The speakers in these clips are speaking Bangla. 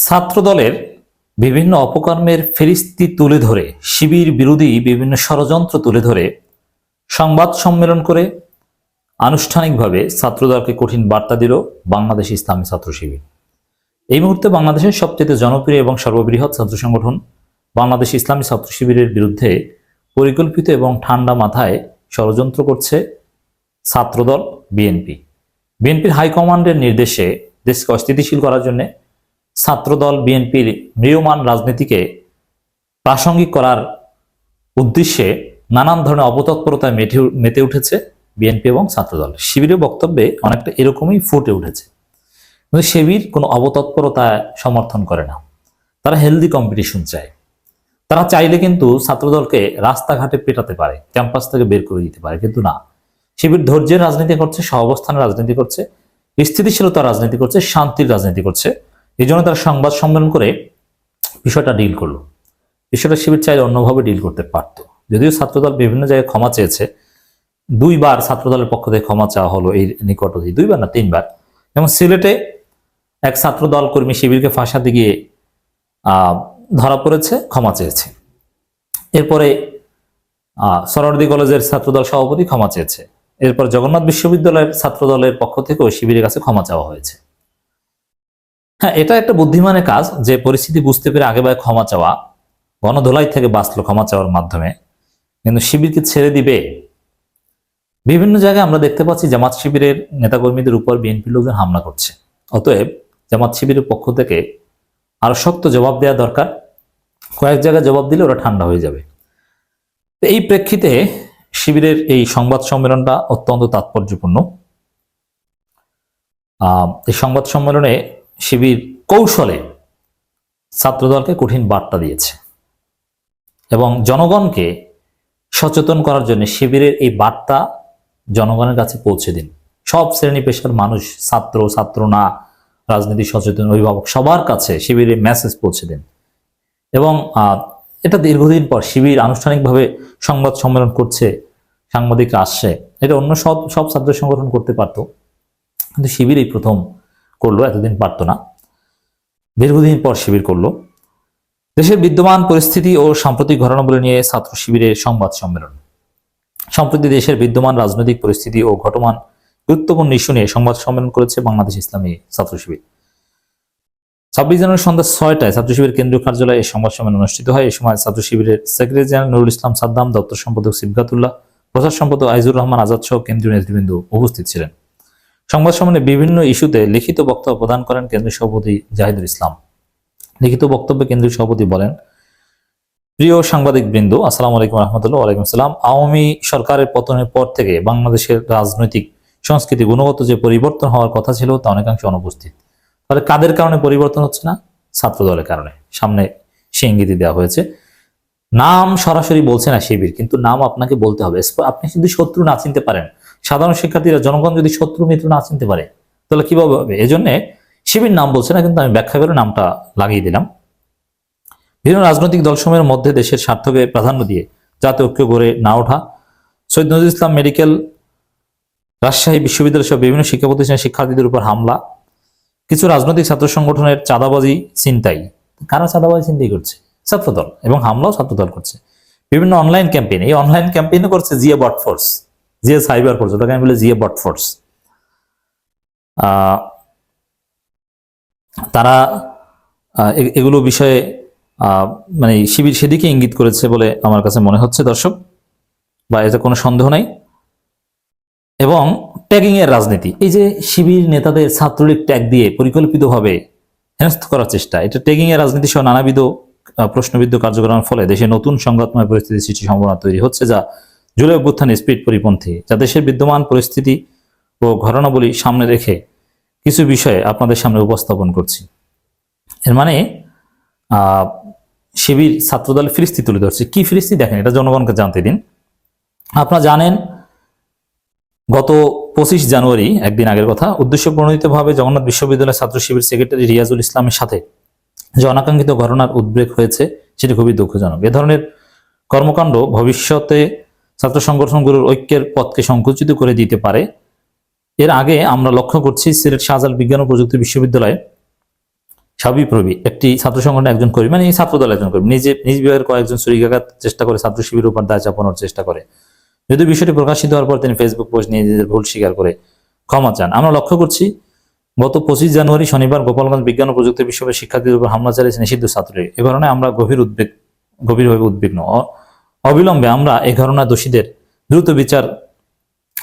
ছাত্রদলের বিভিন্ন অপকর্মের ফেরিস্তি তুলে ধরে, শিবির বিরোধী বিভিন্ন ষড়যন্ত্র তুলে ধরে সংবাদ সম্মেলন করে আনুষ্ঠানিকভাবে ছাত্রদলকে কঠিন বার্তা দিল বাংলাদেশ ইসলামী ছাত্র শিবির। এই মুহূর্তে বাংলাদেশের সবচেয়ে জনপ্রিয় এবং সর্ববৃহৎ ছাত্র সংগঠন বাংলাদেশ ইসলামী ছাত্র শিবিরের বিরুদ্ধে পরিকল্পিত এবং ঠান্ডা মাথায় ষড়যন্ত্র করছে ছাত্রদল বিএনপি। বিএনপির হাইকমান্ডের নির্দেশে দেশকে অস্থিতিশীল করার জন্য ছাত্রদল বিএনপির মৃয়মান রাজনীতিকে প্রাসঙ্গিক করার উদ্দেশ্যে নানান ধরনের অপতৎপরতায় মেতে মেতে উঠেছে বিএনপি এবং ছাত্রদল। শিবিরের বক্তব্যে অনেকটা এরকমই ফুটে উঠেছে। কিন্তু শিবির কোনো অবতৎপরতায় সমর্থন করে না। তারা হেলদি কম্পিটিশন চায়। তারা চাইলে কিন্তু ছাত্রদলকে রাস্তাঘাটে পেটাতে পারে, ক্যাম্পাস থেকে বের করে দিতে পারে, কিন্তু না। শিবির ধৈর্যের রাজনীতি করছে, সহাবস্থানের রাজনীতি করছে, স্থিতিশীলতার রাজনীতি করছে, শান্তির রাজনীতি করছে। এই জন্য তারা সংবাদ সম্মেলন করে বিষয়টা ডিল করল। বিষয়টা শিবির চাইলে অন্যভাবে ডিল করতে পারত। যদিও ছাত্রদল বিভিন্ন জায়গায় ক্ষমা চেয়েছে, দুইবার ছাত্রদলের পক্ষ থেকে ক্ষমা চাওয়া হলো এই নিকটতী দুইবার না তিনবার। যেমন সিলেটে এক ছাত্রদল কর্মী শিবিরকে ফাঁসাতে গিয়ে ধরা পড়েছে, ক্ষমা চেয়েছে। এরপরে সরোয়ার্দী কলেজের ছাত্রদল সভাপতি ক্ষমা চেয়েছে। এরপর জগন্নাথ বিশ্ববিদ্যালয়ের ছাত্রদলের পক্ষ থেকেও শিবিরের কাছে ক্ষমা চাওয়া হয়েছে। হ্যাঁ এটা একটা বুদ্ধিমানের কাজ যে পরিস্থিতি বুঝতে পেরে আগে ভাগে ক্ষমা চাওয়া, গণধোলাই থেকে বাঁচলো ক্ষমা চাওয়ার মাধ্যমে। কিন্তু শিবিরকে ছেড়ে দিবে। বিভিন্ন জায়গায় আমরা দেখতে পাচ্ছি জামাত শিবিরের নেতাকর্মীদের উপর বিএনপি লোকজন হামলা করছে। অতএব জামাত শিবিরের পক্ষ থেকে আরও শক্ত জবাব দেওয়া দরকার। কয়েক জায়গায় জবাব দিলে ওরা ঠান্ডা হয়ে যাবে। তো এই প্রেক্ষিতে শিবিরের এই সংবাদ সম্মেলনটা অত্যন্ত তাৎপর্যপূর্ণ। এই সংবাদ সম্মেলনে শিবির কৌশলে ছাত্রদলকে কঠিন বার্তা দিয়েছে এবং জনগণকে সচেতন করার জন্য শিবিরের এই বার্তা জনগণের কাছে পৌঁছে দিন। সব শ্রেণি পেশার মানুষ, ছাত্র ছাত্র না রাজনীতি সচেতন অভিভাবক সবার কাছে শিবিরের মেসেজ পৌঁছে দিন। এবং এটা দীর্ঘদিন পর শিবির আনুষ্ঠানিকভাবে সংবাদ সম্মেলন করছে সাংবাদিকরা আসছে। এটা অন্য সব সব ছাত্র সংগঠন করতে পারতো। কিন্তু শিবির এই প্রথম করল, এতদিন পারতো না। দীর্ঘদিন পর শিবির করল। দেশের বিদ্যমান পরিস্থিতি ও সাম্প্রতিক ঘটনাগুলো নিয়ে ছাত্র শিবিরের সংবাদ সম্মেলন। সম্প্রতি দেশের বিদ্যমান রাজনৈতিক পরিস্থিতি ও ঘটমান গুরুত্বপূর্ণ ইস্যু নিয়ে সংবাদ সম্মেলন করেছে বাংলাদেশ ইসলামী ছাত্র শিবির। ছাব্বিশ জানুয়ারি সন্ধ্যা ছয়টায় ছাত্র শিবির কেন্দ্রীয় কার্যালয়ে সংবাদ সম্মেলন অনুষ্ঠিত হয়। এই সময় ছাত্র শিবিরের সেক্রেটারি জেনারেল নুরুল ইসলাম সাদ্দাম, দপ্তর সম্পাদক সিবগাতুল্লাহ, প্রচার সম্পাদক আইজুর রহমান আজাদ সহ কেন্দ্রীয় নেতৃবৃন্দ উপস্থিত ছিলেন। সংবাদ সম্মেলনে বিভিন্ন ইস্যুতে লিখিত বক্তব্য প্রদান করেন কেন্দ্রীয় সভাপতি জাহিদুল ইসলাম। লিখিত বক্তব্যে কেন্দ্রীয় সভাপতি বলেন, প্রিয় সাংবাদিক বৃন্দ আসসালামু আলাইকুম রহমতুল্লাহ ওয়ালাইকুম সালাম আওয়ামী সরকারের পতনের পর থেকে বাংলাদেশের রাজনৈতিক, সংস্কৃতি গুণগত যে পরিবর্তন হওয়ার কথা ছিল তা অনেকাংশে অনুপস্থিত। তাহলে কাদের কারণে পরিবর্তন হচ্ছে না? ছাত্র দলের কারণে। সামনে সে ইঙ্গিতই দেওয়া হয়েছে, নাম সরাসরি বলছে না শিবির, কিন্তু নাম আপনাকে বলতে হবে। আপনি যদি শত্রু না চিনতে পারেন। সাধারণ শিক্ষার্থীরা, জনগণ যদি শত্রু মিত্র না চিনতে পারে, তাহলে কীভাবে হবে এজন্য শিবির নাম বলছে না, কিন্তু আমি ব্যাখ্যা করে নামটা লাগিয়ে দিলাম। বিভিন্ন রাজনৈতিক দলসমূহের মধ্যে দেশের স্বার্থকে প্রাধান্য দিয়ে জাতীয় ঐক্য গড়ে না ওঠা, সৈয়দ নজরুল ইসলাম মেডিকেল, রাজশাহী বিশ্ববিদ্যালয় সহ বিভিন্ন শিক্ষা প্রতিষ্ঠানের শিক্ষার্থীদের উপর হামলা, কিছু রাজনৈতিক ছাত্র সংগঠনের চাঁদাবাজি চিন্তাই কারা চাঁদাবাজি চিন্তাই করছে? ছাত্রদল এবং হামলাও ছাত্রদল করছে। বিভিন্ন অনলাইন ক্যাম্পেইন এই অনলাইন ক্যাম্পেইনও করছে Zia bot force GA cyber force, ওটাকে আমি বলি জিএ বট ফোর্স। তারা এগুলো বিষয়ে মানে শিবির সেদিকে ইঙ্গিত করেছে বলে আমার কাছে মনে হচ্ছে, দর্শক, বা এতে কোনো সন্দেহ নাই। এবং ট্যাগিং এর রাজনীতি, এই যে শিবির নেতাদের ছাত্রলীগ ট্যাগ দিয়ে পরিকল্পিতভাবে হেনস্থ করার চেষ্টা, এটা ট্যাগিং এর রাজনীতি সহ নানাবিধ প্রশ্নবিদ্ধ কার্যক্রমের ফলে দেশে নতুন সংঘাতময় পরিস্থিতির সৃষ্টি সম্ভাবনা তৈরি হচ্ছে, যা জুলাই অভ্যুত্থান স্পিড পরিপন্থী, যা দেশের বিদ্যমান পরিস্থিতি ও ঘটনাবলী সামনে রেখে কিছু বিষয়ে আপনাদের সামনে উপস্থাপন করছি। এর মানে শিবির ছাত্রদল ফিরিস্তি তুলে ধরছে। কি ফিরিস্তি দেখেন? এটা জনগণকে জানতে দিন। আপনারা জানেন, গত পঁচিশ জানুয়ারি, একদিন আগের কথা উদ্দেশ্য প্রণোদিতভাবে জগন্নাথ বিশ্ববিদ্যালয়ের ছাত্র শিবির সেক্রেটারি রিয়াজুল ইসলামের সাথে যে অনাকাঙ্ক্ষিত ঘটনার উদ্বেগ হয়েছে, সেটি খুবই দুঃখজনক। এ ধরনের কর্মকাণ্ড ভবিষ্যতে ছাত্র সংগঠনগুলোর ঐক্যের পথকে সংকুচিত করে দিতে পারে। এর আগে আমরা লক্ষ্য করছি সিলেট শাহজাল বিজ্ঞান ও প্রযুক্তি বিশ্ববিদ্যালয়ে সাবিপ্রবি একটি ছাত্র সংগঠনের একজন কর্মী মানে ছাত্র দল একজন কর্মী, নিজে, নিজ বিভাগের কয়েকজন ছুরিকাঘাত চেষ্টা করে ছাত্র শিবিরের উপর দায় চাপানোর চেষ্টা করে। যদি বিষয়টি প্রকাশিত হওয়ার পর তিনি ফেসবুক পোস্ট নিয়ে নিজেদের ভুল স্বীকার করে ক্ষমা চান। আমরা লক্ষ্য করছি, গত পঁচিশ জানুয়ারি শনিবার গোপালগঞ্জ বিজ্ঞান ও প্রযুক্তি বিশ্ববিদ্যালয়ের শিক্ষার্থীদের উপর হামলা চালিয়েছে নিষিদ্ধ ছাত্রী এ কারণে আমরা গভীর উদ্বেগ, গভীরভাবে উদ্বিগ্ন। অবিলম্বে আমরা এই ঘটনা দোষীদের দ্রুত বিচার,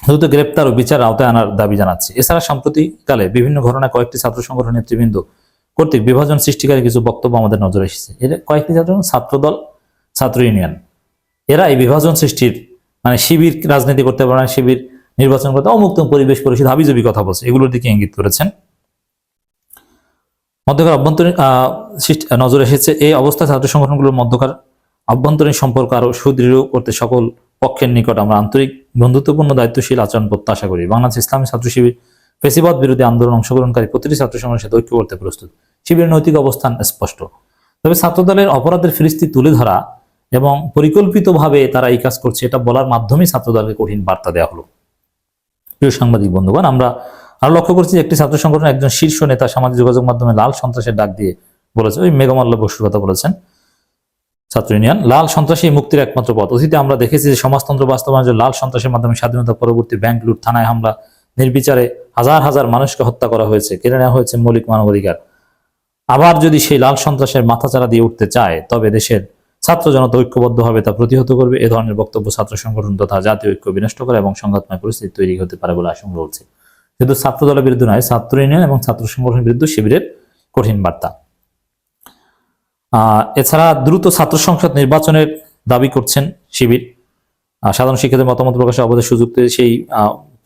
দ্রুত গ্রেপ্তার ও বিচার আওতায় আনার দাবি জানাচ্ছি। এছাড়া সাম্প্রতিককালে বিভিন্ন ঘটনায় কয়েকটি ছাত্র সংগঠন নেতৃবৃন্দ কর্তৃক বিভাজন সৃষ্টিকারী কিছু বক্তব্য আমাদের নজরে এসেছে। এর কয়েকটি ছাত্র ছাত্রদল, ছাত্র ইউনিয়ন। এরা এই বিভাজন সৃষ্টির মানে শিবির রাজনীতি করতে পারে না, শিবির নির্বাচন করতে অমুক্ত পরিবেশ পরিষদ হাবিজবি কথা বলছে, এগুলোর দিকে ইঙ্গিত করেছেন। মধ্যকার অভ্যন্তরীণ নজরে এসেছে। এই অবস্থায় ছাত্র সংগঠনগুলোর মধ্যকার অভ্যন্তরীণ সম্পর্ক আরও সুদৃঢ় করতে সকল পক্ষের নিকট আমরা আন্তরিক, বন্ধুত্বপূর্ণ, দায়িত্বশীল আচরণ প্রত্যাশা করি। বাংলাদেশ ইসলামী ছাত্র শিবির ফেসিবাদ বিরোধী আন্দোলন অংশগ্রহণকারী প্রতিটি ছাত্র সংগঠনের সাথে ঐক্য করতে প্রস্তুত। শিবিরের নৈতিক অবস্থান স্পষ্ট। তবে ছাত্রদলের অপরাধের ফিরিস্তি তুলে ধরা এবং পরিকল্পিতভাবে তারা এই কাজ করছে, এটা বলার মাধ্যমে ছাত্রদলকে কঠিন বার্তা দেওয়া হলো। প্রিয় সাংবাদিক বন্ধুগণ, আমরা আরও লক্ষ্য করছি একটি ছাত্র সংগঠনের একজন শীর্ষ নেতা সামাজিক যোগাযোগ মাধ্যমে লাল সন্ত্রাসের ডাক দিয়ে বলেছে। ওই মেঘমাল্লা বসুর কথা বলেছেন। ছাত্র ইউনিয়ন। লাল সন্ত্রাসী মুক্তির একমাত্র পথ। অতীতে আমরা দেখেছি যে সমাজতন্ত্র বাস্তবায়নের লাল সন্ত্রাসের মাধ্যমে স্বাধীনতা পরবর্তী ব্যাংক লুট থানায় হামলা, নির্বিচারে হাজার হাজার মানুষকে হত্যা করা হয়েছে, কেড়ে নেওয়া হয়েছে মৌলিক মানবাধিকার। আবার যদি সেই লাল সন্ত্রাসের মাথাচাড়া দিয়ে উঠতে চায়, তবে দেশের ছাত্র জনতা ঐক্যবদ্ধভাবে তা প্রতিহত করবে। এ ধরনের বক্তব্য ছাত্র সংগঠন তথা জাতীয় ঐক্য বিনষ্ট করে এবং সংঘাতময় পরিস্থিতি তৈরি হতে পারে বলে আশঙ্কা করছে শুধু ছাত্র দলের বিরুদ্ধে নয়, ছাত্র ইউনিয়ন এবং ছাত্র সংগঠনের বিরুদ্ধে শিবিরের কঠিন বার্তা। এছাড়া দ্রুত ছাত্র সংসদ নির্বাচনের দাবি করছেন শিবির। সাধারণ শিক্ষার্থীর মতামত প্রকাশের অবধি সুযোগ সেই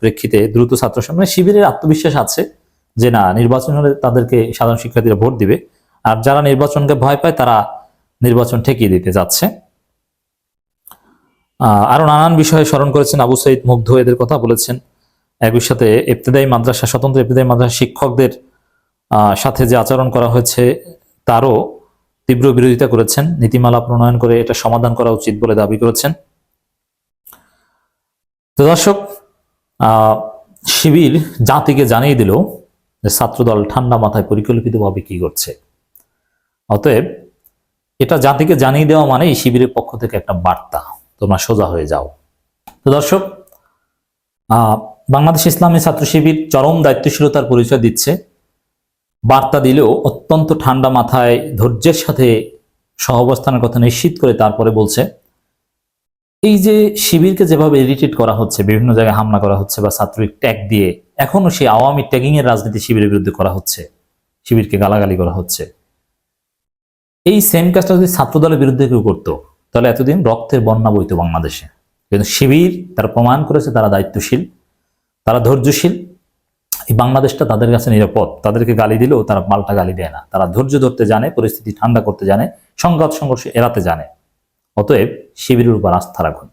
প্রেক্ষিতে দ্রুত ছাত্র সংসদ মানে শিবিরের আত্মবিশ্বাস আছে যে না, নির্বাচন হলে তাদেরকে সাধারণ শিক্ষার্থীরা ভোট দিবে। আর যারা নির্বাচনকে ভয় পায়, তারা নির্বাচন ঠেকিয়ে দিতে যাচ্ছে। আরও নানান বিষয়ে স্মরণ করেছেন আবু সাইদ মুগ্ধ, এদের কথা বলেছেন। একই সাথে ইবতেদায়ী মাদ্রাসা, স্বতন্ত্র ইবতেদায়ী মাদ্রাসা শিক্ষকদের সাথে যে আচরণ করা হয়েছে, তারও তীব্র বিরোধিতা করেছেন। নীতিমালা প্রণয়ন করে এটা সমাধান করা উচিত বলে দাবি করেছেন। তো দর্শক শিবির জাতিকে জানিয়ে দিল যে ছাত্রদল ঠান্ডা মাথায় পরিকল্পিতভাবে কি করছে। অতএব এটা জাতিকে জানিয়ে দেওয়া মানে এই শিবিরের পক্ষ থেকে একটা বার্তা। তোমরা সোজা হয়ে যাও। তো দর্শক বাংলাদেশ ইসলামী ছাত্র শিবির চরম দায়িত্বশীলতার পরিচয় দিচ্ছে। বার্তা দিলেও অত্যন্ত ঠান্ডা মাথায় ধৈর্যের সাথে সহাবস্থানের কথা নিশ্চিত করে তারপরে বলছে, এই যে শিবিরকে যেভাবে ইরিটেট করা হচ্ছে, বিভিন্ন জায়গায় হামলা করা হচ্ছে বা ছাত্রিক ট্যাগ দিয়ে, এখনও সেই আওয়ামী ট্যাগিং এর রাজনীতি শিবিরের বিরুদ্ধে করা হচ্ছে, শিবিরকে গালাগালি করা হচ্ছে। এই সেম কাজটা যদি ছাত্র দলের বিরুদ্ধে কেউ করতো, তাহলে এতদিন রক্তের বন্যা বইত বাংলাদেশে। কিন্তু শিবির তারা প্রমাণ করেছে তারা দায়িত্বশীল, তারা ধৈর্যশীল বাংলাদেশটা তাদের কাছে নিরাপদ। তাদেরকে গালি দিলেও তারা পাল্টা গালি দেয় না। তারা ধৈর্য ধরতে জানে, পরিস্থিতি ঠান্ডা করতে জানে, সংঘাত সংঘর্ষ এড়াতে জানে। অতএব শিবিরের উপর আস্থা রাখুন।